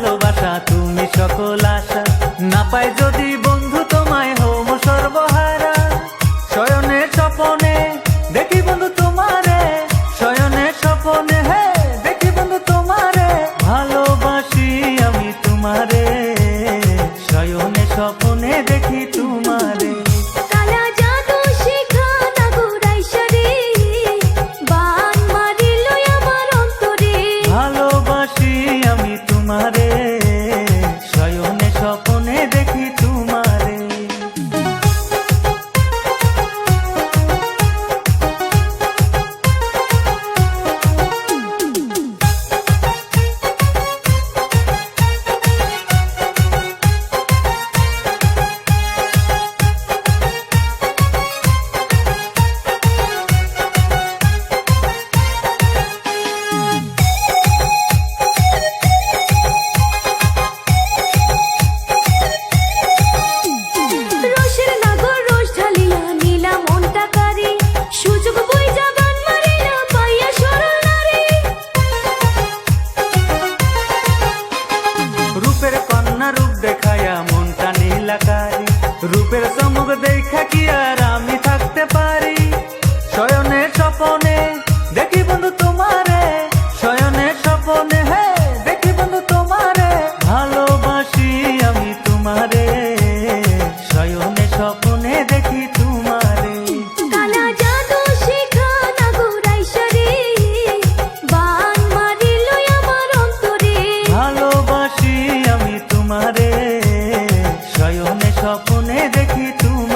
ভালোবাসা তুমি সকল আশা না পাই যদি নীলাকারি রূপের সমুখ দেখা কি আর নয়নে স্বপ্নে দেখি তুমি।